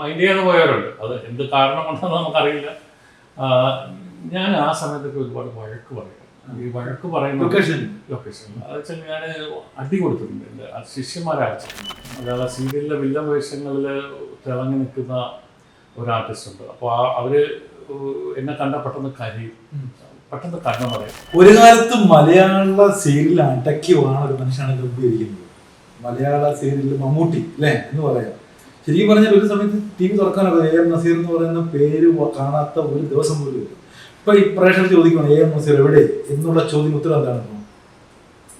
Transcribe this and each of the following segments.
Mind ചെയ്യാതെ പോയവരുണ്ട്. അത് എന്ത് കാരണം കൊണ്ടാണെന്ന് നമുക്കറിയില്ല ഞാൻ ആ സമയത്തൊക്കെ ഒരുപാട് വഴക്ക് പറയും. ഈ വഴക്ക് പറയുന്ന ലൊക്കേഷൻ ലൊക്കേഷൻ അത് വെച്ചാൽ ഞാൻ അടി കൊടുത്തിട്ടുണ്ട്. എന്റെ ശിഷ്യന്മാരെ അയച്ചിട്ടുണ്ട് അതായത് സീരിയലിലെ വില്ലൻ വേഷങ്ങളിൽ തിളങ്ങി നിൽക്കുന്ന ഒരു ആർട്ടിസ്റ്റ് ഉണ്ട്. അപ്പോൾ ആ അവർ എന്നെ കണ്ട പെട്ടെന്ന് കരയും. പെട്ടെന്ന് കണ്ണം പറയും ഒരു കാലത്ത് മലയാള സീരിയലിൽ അടക്കി വാണ ഒരു മനുഷ്യനാണ് ഗംഭീരിക്കുന്നത് മലയാള സീരിയലിൽ മമ്മൂട്ടി അല്ലേ? എന്ന് പറയാം. ശരിക്കും പറഞ്ഞാൽ ഒരു സമയത്ത് ടി വി തുറക്കാനൊക്കെ എ എം നസീർ എന്ന് പറയുന്ന പേര് കാണാത്ത ഒരു ദിവസം പോലും ഇല്ല. ഇപ്പൊ ഈ പ്രേക്ഷകർ ചോദിക്കണം എ എം നസീർ എവിടെ? എന്നുള്ള ചോദ്യം ഉത്തരം എന്താണ്?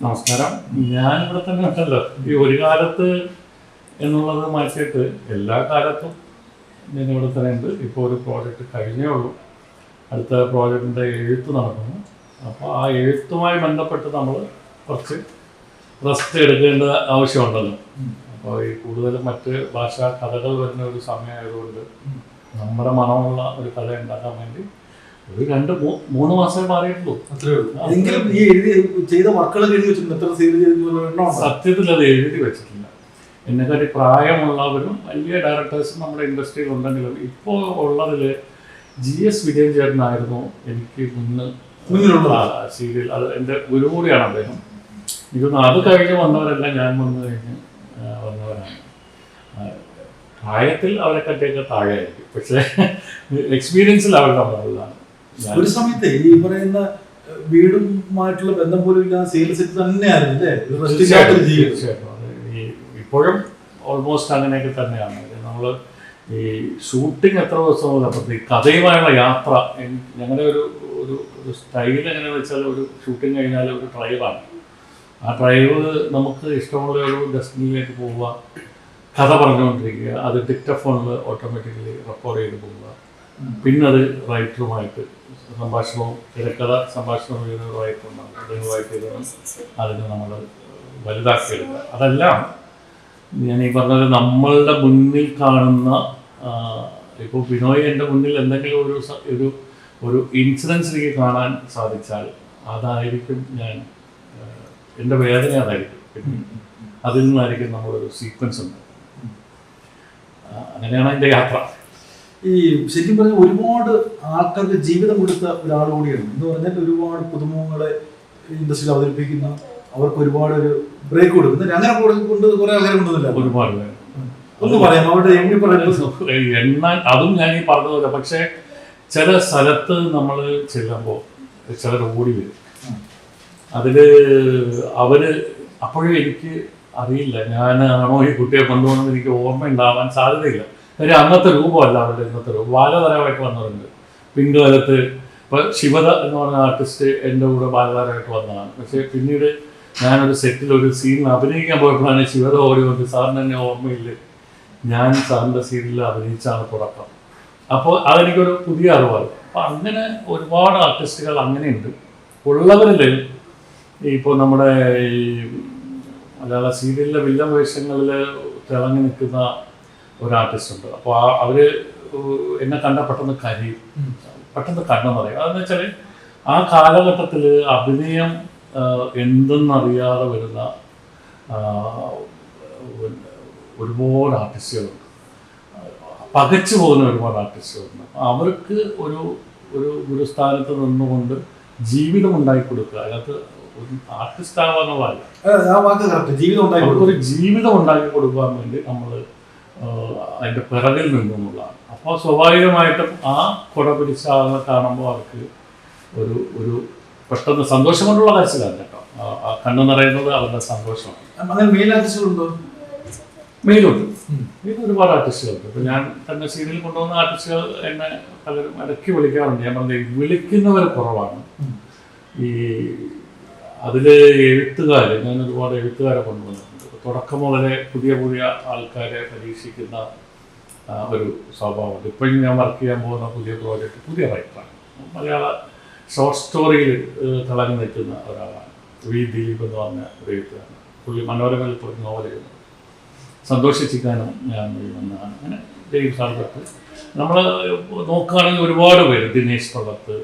നമസ്കാരം. ഞാൻ ഇവിടെ തന്നെ ഉണ്ടല്ലോ. ഈ ഒരു കാലത്ത് എന്നുള്ളത് മാറ്റിയിട്ട് എല്ലാ കാലത്തും ഞാൻ ഇവിടെ തന്നെ ഉണ്ട്. ഇപ്പോൾ ഒരു പ്രോജക്റ്റ് കഴിഞ്ഞേ ഉള്ളൂ. അടുത്ത പ്രോജക്റ്റിന്റെ എഴുത്ത് നടക്കുന്നു. അപ്പോൾ ആ എഴുത്തുമായി ബന്ധപ്പെട്ട് നമ്മൾ കുറച്ച് റെസ്റ്റ് എടുക്കേണ്ട ആവശ്യമുണ്ടല്ലോ. കൂടുതലും മറ്റ് ഭാഷാ കഥകൾ വരുന്ന ഒരു സമയമായതുകൊണ്ട് നമ്മുടെ മണമുള്ള ഒരു കഥ ഉണ്ടാക്കാൻ വേണ്ടി ഒരു രണ്ട് മൂന്ന് മാസമേ മാറിയിട്ടുള്ളൂ. അത്രേ ഉള്ളൂ. എങ്കിലും ഈ എഴുതി ചെയ്ത വർക്കുകൾ എഴുതി വെച്ചിട്ടുണ്ട്. എത്ര സീരിയൽ ചെയ്തു സത്യത്തിൽ അത് എഴുതി വെച്ചിട്ടില്ല. എന്നെക്കാട്ടി പ്രായമുള്ളവരും വലിയ ഡയറക്ടേഴ്സും നമ്മുടെ ഇൻഡസ്ട്രിയിൽ ഉണ്ടെങ്കിലും ഇപ്പോൾ ഉള്ളതിൽ ജി എസ് വിജയൻ ചേട്ടനായിരുന്നു എനിക്ക് മുന്ന് മുന്നിലുള്ള സീരിയൽ. അത് എന്റെ ഗുരു കൂടിയാണ് അദ്ദേഹം. ഇതൊന്നും അത് കഴിഞ്ഞ് വന്നവരെല്ലാം ഞാൻ വന്നു കഴിഞ്ഞ് പ്രായത്തിൽ അവരെക്കാട്ടിയൊക്കെ താഴെയായിരിക്കും. പക്ഷേ എക്സ്പീരിയൻസിൽ അവരുടെ മുകളിലാണ് ഒരു സമയത്ത് ഈ പറയുന്ന വീടുമായിട്ടുള്ള ബന്ധം പോലും ഇല്ലാതെ സെയിൽസ് തന്നെയായിരുന്നു തീർച്ചയായിട്ടും ഈ ഇപ്പോഴും ഓൾമോസ്റ്റ് അങ്ങനെയൊക്കെ തന്നെയാണ്. നമ്മൾ ഈ ഷൂട്ടിംഗ് എത്ര ദിവസം മുതൽ ഈ കഥയുമായുള്ള യാത്ര ഞങ്ങളുടെ ഒരു ഒരു ഒരു സ്റ്റൈൽ എങ്ങനെയാണെന്ന് വെച്ചാൽ ഒരു ഷൂട്ടിംഗ് കഴിഞ്ഞാൽ ഒരു ഡ്രൈവാണ് ആ ഡ്രൈവ് നമുക്ക് ഇഷ്ടമുള്ള ഒരു ഡെസ്റ്റിനിലേക്ക് പോവുക. കഥ പറഞ്ഞുകൊണ്ടിരിക്കുക അത് ഡിക്റ്റഫോണിൽ ഓട്ടോമാറ്റിക്കലി റെക്കോർഡ് ചെയ്ത് പോവുക. പിന്നെ അത് റൈറ്ററുമായിട്ട് സംഭാഷണവും തിരക്കഥ സംഭാഷണം എഴുതുന്ന റൈറ്ററുണ്ടാവും അതുമായിട്ട് എഴുതണം അതിന് നമ്മൾ വലുതാക്കിയെടുക്കുക. അതെല്ലാം ഞാൻ ഈ പറഞ്ഞത് നമ്മളുടെ മുന്നിൽ കാണുന്ന ഇപ്പോൾ ബിനോയ് എന്റെ മുന്നിൽ എന്തെങ്കിലും ഒരു ഒരു ഒരു ഇൻസിഡൻസ് എനിക്ക് കാണാൻ സാധിച്ചാൽ അതായിരിക്കും ഞാൻ എന്റെ വേദന അതായിരിക്കും. അതിൽ നിന്നായിരിക്കും നമ്മളൊരു സീക്വൻസ് ഉണ്ട് അങ്ങനെയാണ് എന്റെ യാത്ര. ഈ ശരിക്കും പറഞ്ഞാൽ ഒരുപാട് ആൾക്കാർക്ക് ജീവിതം കൊടുത്ത ഒരാൾ കൂടിയാണ്. എന്ന് പറഞ്ഞാൽ ഒരുപാട് പുതുമുഖങ്ങളെ ഇൻഡസ്ട്രിയിൽ അവതരിപ്പിക്കുന്ന അവർക്ക് ഒരുപാട് ഒരു ബ്രേക്ക് കൊടുക്കുന്ന അങ്ങനെ കൊണ്ട് കുറെ ആൾക്കാരെ കൊണ്ടുവന്നില്ല ഒരുപാട് ഒന്ന് പറയാം. അവിടെ എണ്ണി പറയുന്നത് എണ്ണ അതും ഞാൻ ഈ പറഞ്ഞതുപോലെ. പക്ഷേ ചില സ്ഥലത്ത് നമ്മൾ ചെല്ലുമ്പോൾ ചിലർ ഓടി വരും. അതിൽ അവർ അപ്പോഴും എനിക്ക് അറിയില്ല. ഞാനാണോ ഈ കുട്ടിയെ കൊണ്ടുപോകുന്നത്? എനിക്ക് ഓർമ്മ ഉണ്ടാവാൻ സാധ്യതയില്ല. കാര്യം അന്നത്തെ രൂപമല്ല അവരുടെ ഇന്നത്തെ രൂപം. ബാലതാരമായിട്ട് വന്നവരുണ്ട്. പിൻകാലത്ത് ഇപ്പൊ ശിവത എന്ന് പറഞ്ഞ ആർട്ടിസ്റ്റ് എന്റെ കൂടെ ബാലതാരമായിട്ട് വന്നതാണ്. പക്ഷെ പിന്നീട് ഞാനൊരു സെറ്റിൽ ഒരു സീനിൽ അഭിനയിക്കാൻ പോയപ്പോഴാണ് ശിവത ഓടി വന്നത് സാറിന് എന്നെ ഓർമ്മയില്ല? ഞാൻ സാറിന്റെ സീനിൽ അഭിനയിച്ചാണ് തുടക്കം. അപ്പോൾ അതെനിക്കൊരു പുതിയ അറിവാണ് അപ്പം അങ്ങനെ ഒരുപാട് ആർട്ടിസ്റ്റുകൾ അങ്ങനെയുണ്ട്. ഉള്ളവരിൽ ഇപ്പോൾ നമ്മുടെ ഈ മലയാള സീരിയലിലെ വില്ലൻ വേഷങ്ങളിൽ തിളങ്ങി നിൽക്കുന്ന ഒരു ആർട്ടിസ്റ്റ് ഉണ്ട്. അപ്പോൾ ആ അവർ എന്നെ കണ്ട പെട്ടെന്ന് കരയും. പെട്ടെന്ന് കണ്ണെന്ന് പറയും. അതെന്ന് വെച്ചാൽ ആ കാലഘട്ടത്തിൽ അഭിനയം എന്തെന്നറിയാതെ വരുന്ന ഒരുപാട് ആർട്ടിസ്റ്റുകളുണ്ട് പകച്ചു പോകുന്ന ഒരുപാട് ആർട്ടിസ്റ്റുകളുണ്ട് അവർക്ക് ഒരു ഒരു ഗുരുസ്ഥാനത്ത് നിന്നുകൊണ്ട് ജീവിതം ഉണ്ടാക്കി കൊടുക്കുക അതിനകത്ത് ഒരു ആർട്ടിസ്റ്റ് ആവാന്നുള്ളതല്ല ജീവിതം കൊടുക്കും. ജീവിതം ഉണ്ടാക്കി കൊടുക്കാൻ വേണ്ടി നമ്മൾ അതിന്റെ പിറകിൽ നിന്നുള്ളതാണ് അപ്പോൾ സ്വാഭാവികമായിട്ടും ആ കുട പിടിച്ച ആളെ കാണുമ്പോൾ അവർക്ക് ഒരു ഒരു പെട്ടെന്ന് സന്തോഷം കൊണ്ടുള്ള കരച്ചിലാണ് കേട്ടോ. കണ്ണു നിറയുന്നത് അവരുടെ സന്തോഷമാണ്. അങ്ങനെ മെയിൽ ആർട്ടിസ്റ്റുകളുണ്ടോ മെയിലുണ്ട്. മെയിൽ ഒരുപാട് ആർട്ടിസ്റ്റുകളുണ്ട് ഇപ്പം ഞാൻ തന്നെ സീരിയൽ കൊണ്ടുവന്ന ആർട്ടിസ്റ്റുകൾ എന്നെ പലരും ഇടയ്ക്ക് വിളിക്കാറുണ്ട്. ഞാൻ പറഞ്ഞ വിളിക്കുന്നവർ കുറവാണ്. ഈ അതിൽ എഴുത്തുകാർ ഞാൻ ഒരുപാട് എഴുത്തുകാരെ കൊണ്ടുവന്നിട്ടുണ്ട്. തുടക്കം മുതലേ പുതിയ പുതിയ ആൾക്കാരെ പരീക്ഷിക്കുന്ന ഒരു സ്വഭാവമുണ്ട്. ഇപ്പോഴും ഞാൻ വർക്ക് ചെയ്യാൻ പോകുന്ന പുതിയ പ്രോജക്റ്റ് പുതിയ റൈറ്ററാണ്. മലയാള ഷോർട്ട് സ്റ്റോറിയിൽ തിളങ്ങി നിൽക്കുന്ന ഒരാളാണ്. വി. ദിലീപ് എന്ന് പറഞ്ഞ ഒരു എഴുത്തുകാരൻ. പുള്ളി മനോരമയിൽ പോയി നോവൽ എഴുതുന്നു. സന്തോഷിച്ചിരിക്കാനും ഞാൻ വന്നതാണ്. അങ്ങനെ ജെയിംസ് ആൽബർട്ട് നമ്മൾ നോക്കുകയാണെങ്കിൽ ഒരുപാട് പേര്. ദിനേശ് പള്ളത്ത്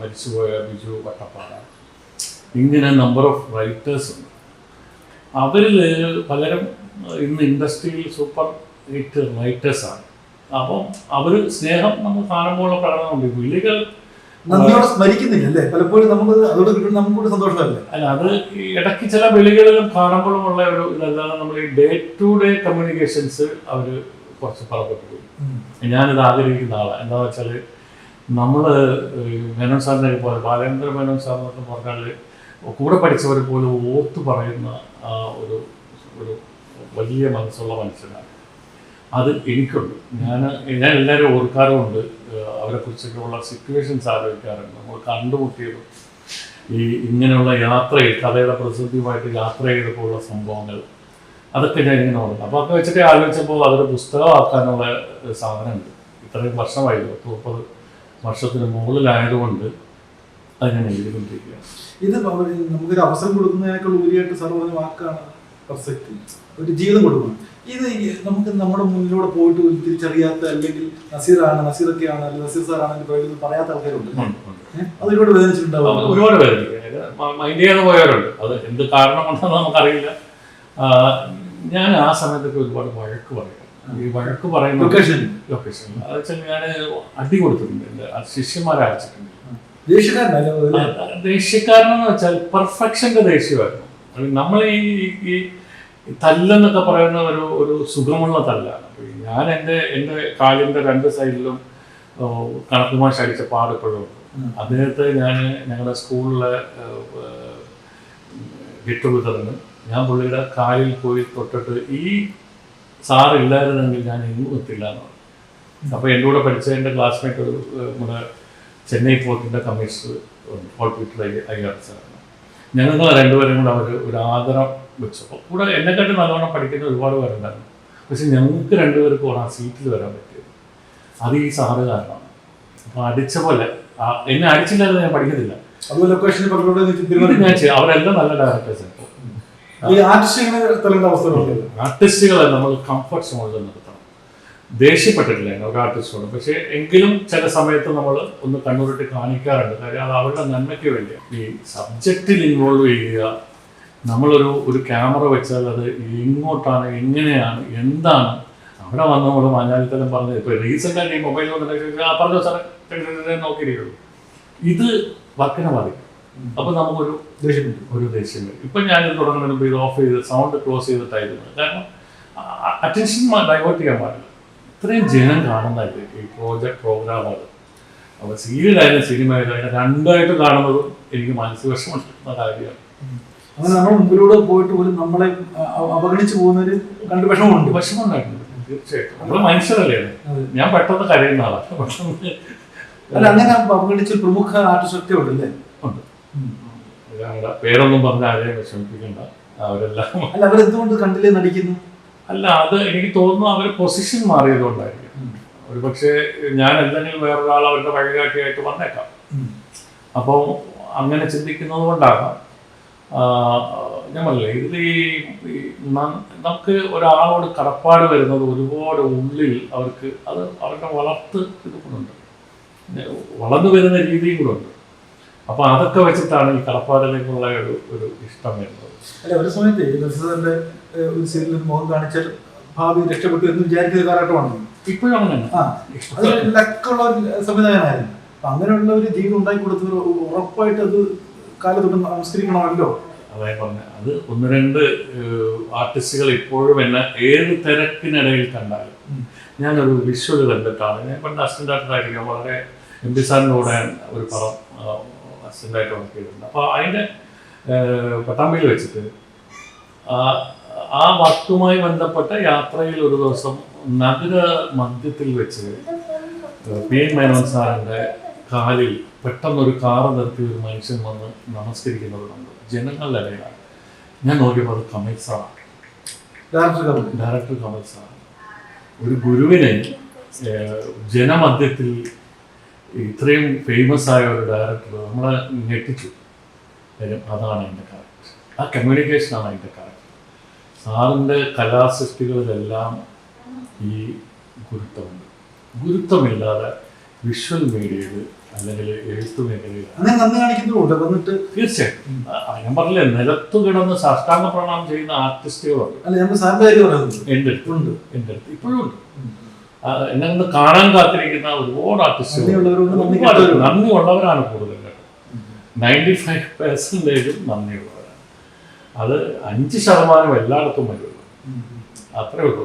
മരിച്ചുപോയ ബിജു വട്ടപ്പാറ ഇങ്ങനെ നമ്പർ ഓഫ് റൈറ്റേഴ്സ് ഉണ്ട്. അവരിൽ പലരും ഇന്ന് ഇൻഡസ്ട്രിയിൽ സൂപ്പർ ഹിറ്റ് റൈറ്റേഴ്സാണ് അപ്പം അവർ സ്നേഹം നമ്മൾ കാണുമ്പോഴുള്ള പ്രകടനമുണ്ട്. വിളികൾ നന്ദിയോടെ പലപ്പോഴും നമുക്ക് അതോടെ കിട്ടുന്ന നമുക്ക് കൂടി സന്തോഷമല്ലേ? അല്ല അത് ഇടയ്ക്ക് ചില വിളികളിലും കാണുമ്പോഴും ഉള്ള ഒരു ഇതല്ലാതെ നമ്മൾ ഈ ഡേ ടു ഡേ കമ്മ്യൂണിക്കേഷൻസ് അവർ കുറച്ച് പുറപ്പെട്ടു പോയി ഞാനിത് ആഗ്രഹിക്കുന്ന ആളാണ് എന്താ വെച്ചാൽ നമ്മൾ മേനോൻ സാറിനെ പോലെ ബാലേന്ദ്ര മേനോൻ സാറിനൊക്കെ പറഞ്ഞാൽ കൂടെ പഠിച്ചവർ പോലും ഓത്ത് പറയുന്ന ആ ഒരു ഒരു വലിയ മനസ്സുള്ള മനുഷ്യനാണ്. അത് എനിക്കുണ്ട്. ഞാൻ ഞാൻ എല്ലാവരും ഓർക്കാറുമുണ്ട്. അവരെക്കുറിച്ചൊക്കെയുള്ള സിറ്റുവേഷൻസ് ആലോചിക്കാറുണ്ട്. നമ്മൾ കണ്ടുമുട്ടിയതും ഈ ഇങ്ങനെയുള്ള യാത്രയിൽ കഥയുടെ പ്രസിദ്ധിയുമായിട്ട് യാത്ര ചെയ്തപ്പോഴുള്ള സംഭവങ്ങൾ അതൊക്കെ ഞാൻ ഇങ്ങനെ ഓർക്കുന്നു അപ്പോൾ അതൊക്കെ വെച്ചിട്ട് ആലോചിച്ചപ്പോൾ അതൊരു പുസ്തകമാക്കാനുള്ള സാധനമുണ്ട്. ഇത്രയും വർഷമായി പത്ത് മുപ്പത് വർഷത്തിന് മുകളിലായതുകൊണ്ട് അത് ഞാൻ എഴുതിക്കൊണ്ടിരിക്കുകയാണ്. ഇത് നമുക്കൊരു അവസരം കൊടുക്കുന്നതിനേക്കാൾ ഉപരിയായിട്ട് സാർ പറഞ്ഞ വാക്കാണ് പെർഫെക്റ്റ് ഒരു ജീവിതം കൊടുക്കണം. ഇത് നമുക്ക് നമ്മുടെ മുന്നിലൂടെ പോയിട്ട് ഒരു തിരിച്ചറിയാത്ത അല്ലെങ്കിൽ നസീറാണ് നസീറൊക്കെയാണ് അല്ലെങ്കിൽ നസീർ സാറാണ് പറയുന്നത് പറയാത്ത ആൾക്കാരുണ്ട്. ഉണ്ട്, ഉണ്ട്. ഏഹ്? അത് ഒരുപാട് വേദനിച്ചിട്ടുണ്ടാവും ഒരുപാട് വേദനിക്കും. മൈൻഡ് ചെയ്യാതെ പോയവരുണ്ട്. അത് എന്ത് കാരണം കൊണ്ടാണെന്ന് നമുക്കറിയില്ല. ഞാൻ ആ സമയത്തൊക്കെ ഒരുപാട് വഴക്ക് പറയും. ഈ വഴക്ക് പറയുന്ന ലൊക്കേഷൻ ലൊക്കേഷൻ അത് വെച്ചാൽ ഞാൻ അടി കൊടുത്തിട്ടുണ്ട്. ശിഷ്യന്മാരെ അയച്ചിട്ടുണ്ട്. ദേഷ്യക്കാരനെന്ന് വെച്ചാൽ പെർഫെക്ഷന്റെ ദേഷ്യമായിരുന്നു നമ്മൾ ഈ ഈ തല്ലെന്നൊക്കെ പറയുന്ന ഒരു ഒരു സുഖമുള്ള തല്ലാണ്. ഞാൻ എന്റെ എന്റെ കാലിന്റെ രണ്ട് സൈഡിലും ഓ, കണക്ക് മാഷ് അടിച്ച പാട് ഇപ്പോഴും ഉണ്ട്. ഉം. അദ്ദേഹത്തെ ഞാൻ ഞങ്ങളുടെ സ്കൂളിലെ ഗെറ്റ് ടുഗദറിന് ഞാൻ പുള്ളിയുടെ കാലിൽ പോയി തൊട്ടിട്ട് ഈ സാറില്ലായിരുന്നെങ്കിൽ ഞാൻ എങ്ങും എത്തില്ല എന്ന് പറഞ്ഞു. അപ്പോൾ എന്റെ കൂടെ പഠിച്ച എന്റെ ക്ലാസ്മേറ്റ് ഒരു നമ്മുടെ ചെന്നൈ പോർട്ടിന്റെ കമ്മീഷണർ പോൾ പീറ്റർ ആർ സാറാണ് ഞങ്ങൾ രണ്ടുപേരും കൂടെ അവർ ഒരു ആദരം വെച്ചപ്പോൾ കൂടെ എന്നെക്കാട്ടി നല്ലോണം പഠിക്കുന്ന ഒരുപാട് പേരുണ്ടായിരുന്നു. പക്ഷെ ഞങ്ങൾക്ക് രണ്ടുപേർക്കും ആ സീറ്റിൽ വരാൻ പറ്റിയത്. അത് ഈ സാറ് കാരണമാണ്. അപ്പോൾ അടിച്ച പോലെ എന്നെ അടിച്ചില്ലാതെ ഞാൻ പഠിക്കത്തില്ല. അവരെല്ലാം നല്ല ഡയറക്ടേഴ്സ് ആർട്ടിസ്റ്റുകളെ നമ്മൾ കംഫർട്ട് സോണിൽ നിർത്തണം ദേഷ്യപ്പെട്ടിട്ടില്ല ഞങ്ങൾക്ക് ആർട്ടിസ്റ്റോട് പക്ഷേ എങ്കിലും ചില സമയത്ത് നമ്മൾ ഒന്ന് കണ്ണൂരിട്ട് കാണിക്കാറുണ്ട്. കാര്യം അത് അവരുടെ നന്മയ്ക്ക് വേണ്ടിയാണ് ഈ സബ്ജക്റ്റിൽ ഇൻവോൾവ് ചെയ്യുക നമ്മളൊരു ഒരു ക്യാമറ വെച്ചാൽ അത് എങ്ങോട്ടാണ് എങ്ങനെയാണ് എന്താണ്? അവിടെ വന്ന് നമ്മൾ മലയാളത്തിലും പറഞ്ഞത് ഇപ്പോൾ റീസെന്റായിട്ട് ഈ മൊബൈൽ വന്നിട്ട് ആ പറഞ്ഞ സാറേ? നോക്കിയിരിക്കുള്ളൂ ഇത് വർക്കിനെ ബാധിക്കും. അപ്പം നമുക്കൊരു ദേഷ്യം ഒരു ദേഷ്യം വരും. ഇപ്പം ഞാൻ തുടങ്ങുന്നതിന് മുമ്പ് ഇത് ഓഫ് ചെയ്ത് സൗണ്ട് ക്ലോസ് ചെയ്തിട്ടായിരുന്നു. കാരണം അറ്റൻഷൻ ഡൈവേർട്ട് ചെയ്യാൻ പാടില്ല. ഇത്രയും ജനം കാണുന്നതല്ലേ ഈ പ്രോജക്ട് പ്രോഗ്രാമുകൾ അപ്പോൾ സീരിയലായാലും അതിനെ രണ്ടായിട്ട് കാണുന്നത് എനിക്ക് മനസ്സ് വിഷമം കാര്യമാണ്. അങ്ങനെ നമ്മൾ മുമ്പിലൂടെ പോയിട്ട് പോലും നമ്മളെ അവഗണിച്ചു പോകുന്നൊരു കണ്ട് വിഷമമുണ്ട്. വിഷമമുണ്ടായിട്ടുണ്ട്. തീർച്ചയായിട്ടും. നമ്മൾ മനുഷ്യരല്ലേ ഞാൻ പെട്ടെന്ന് കരയുന്ന ആളാണ് പെട്ടെന്ന് അല്ല അങ്ങനെ അവഗണിച്ച പ്രമുഖ ആർട്ടിസ്റ്റ് ഉണ്ട്. അല്ലേ ഉണ്ട് പേരൊന്നും പറഞ്ഞ ആരെയും വിഷമിപ്പിക്കണ്ട. അവരെല്ലാം അല്ല അവരെന്തുകൊണ്ട് കണ്ടില്ലേ നടിക്കുന്നു? അല്ല അത് എനിക്ക് തോന്നുന്നു അവർ പൊസിഷൻ മാറിയതുകൊണ്ടായിരിക്കും. ഒരു പക്ഷേ ഞാൻ എന്തെങ്കിലും വേറൊരാൾ അവരുടെ വഴികാട്ടിയായിട്ട് വന്നേക്കാം. അപ്പോൾ അങ്ങനെ ചിന്തിക്കുന്നത് കൊണ്ടാകാം. ഞാൻ പറഞ്ഞില്ലേ ഇതിൽ ഈ നമുക്ക് ഒരാളോട് കടപ്പാട് വരുന്നത് ഒരുപാട് ഉള്ളിൽ അവർക്ക് അത് അവരുടെ വളർത്ത് ഇത് കൂടുണ്ട് വളർന്നു വരുന്ന രീതിയും കൂടെ ഉണ്ട് അപ്പോൾ അതൊക്കെ വെച്ചിട്ടാണ് ഈ കളപ്പാടലേക്കുള്ള ഒരു ഒരു ഇഷ്ടം വരുന്നത്. അല്ല ഒരു സമയത്ത് നസീറിന്റെ ഒരു സീരിയലിൽ മുഖം കാണിച്ചാൽ ഭാവി രക്ഷപ്പെട്ടു എന്ന് വിചാരിക്കുന്ന കാലഘട്ടമാണ് ഇപ്പോഴും അങ്ങനെ ആ അത് ലക്കുള്ള ഒരു സംവിധാനമായിരുന്നു അപ്പൊ അങ്ങനെയുള്ള ഒരു ജീവിതം ഉണ്ടാക്കി കൊടുത്തത് ഉറപ്പായിട്ട് അത് കാലത്തൊട്ട് നമസ്കരിക്കണമല്ലോ. അതായത് പറഞ്ഞ. അത് ഒന്ന് രണ്ട് ആർട്ടിസ്റ്റുകൾ ഇപ്പോഴും എന്നെ ഏത് തിരക്കിനിടയിൽ കണ്ടാലും. ഞാനൊരു വിഷ്വൽ കണ്ടിട്ടാണ്. ഞാൻ പണ്ട് അസിസ്റ്റന്റ് ആയിരിക്കും വളരെ എം പി സാറിന്റെ കൂടെ ഒരു പടം അസിസ്റ്റന്റ് ആയിട്ട് വർക്ക് ചെയ്തിട്ടുണ്ട് അപ്പോൾ അതിന്റെ പട്ടാമ്പിയിൽ വെച്ചിട്ട് ആ- വർക്കുമായി ബന്ധപ്പെട്ട യാത്രയിൽ ഒരു ദിവസം നഗര മധ്യത്തിൽ വെച്ച് പി എൻ മേനോൻ സാറിന്റെ കാലിൽ പെട്ടെന്നൊരു കാറ് നിർത്തി ഒരു മനുഷ്യൻ വന്ന് നമസ്കരിക്കുന്നത് കണ്ടു. ജനങ്ങളുടെ ഇടയിലാണ്. ഞാൻ നോക്കിയപ്പോൾ അത് കമൽ സാറാണ് ഡയറക്ടർ കമൽ. സാർ. ഒരു ഗുരുവിനെ ജനമധ്യത്തിൽ ഇത്രയും ഫേമസ് ആയ ഒരു ഡയറക്ടർ നമ്മളെ ഞെട്ടിച്ചു. കാര്യം അതാണ് എന്റെ കറക്റ്റ് ആ കമ്മ്യൂണിക്കേഷനാണ് അതിന്റെ കറക്റ്റ് സാറിന്റെ കലാസൃഷ്ടികളിലെല്ലാം ഈ ഗുരുത്വമുണ്ട്. ഗുരുത്വമില്ലാതെ വിഷ്വൽ മീഡിയയിൽ അല്ലെങ്കിൽ എഴുത്ത് മേഖലയിൽ വന്നിട്ട് തീർച്ചയായിട്ടും ഞാൻ പറഞ്ഞില്ലേ നിലത്തു കിടന്ന് സാഷ്ടാംഗ പ്രണാമം ചെയ്യുന്ന ആർട്ടിസ്റ്റുകളുണ്ട് എന്റെ അടുത്ത്. ഉണ്ട്. എന്റെ അടുത്ത്. ഇപ്പോഴും ഉണ്ട്. എന്നെ കാണാൻ കാത്തിരിക്കുന്ന ഒരുപാട് ആർട്ടിസ്റ്റുകൾ നന്ദി കെട്ടവരുണ്ട്. നന്ദിയുള്ളവരാണ് കൂടുതൽ നയന്റി ഫൈവ് പെർസെന്റേജും നന്ദിയുള്ളവരാണ്. അത് അഞ്ച് ശതമാനം എല്ലായിടത്തും വരുള്ളൂ അത്രേ ഉള്ളൂ.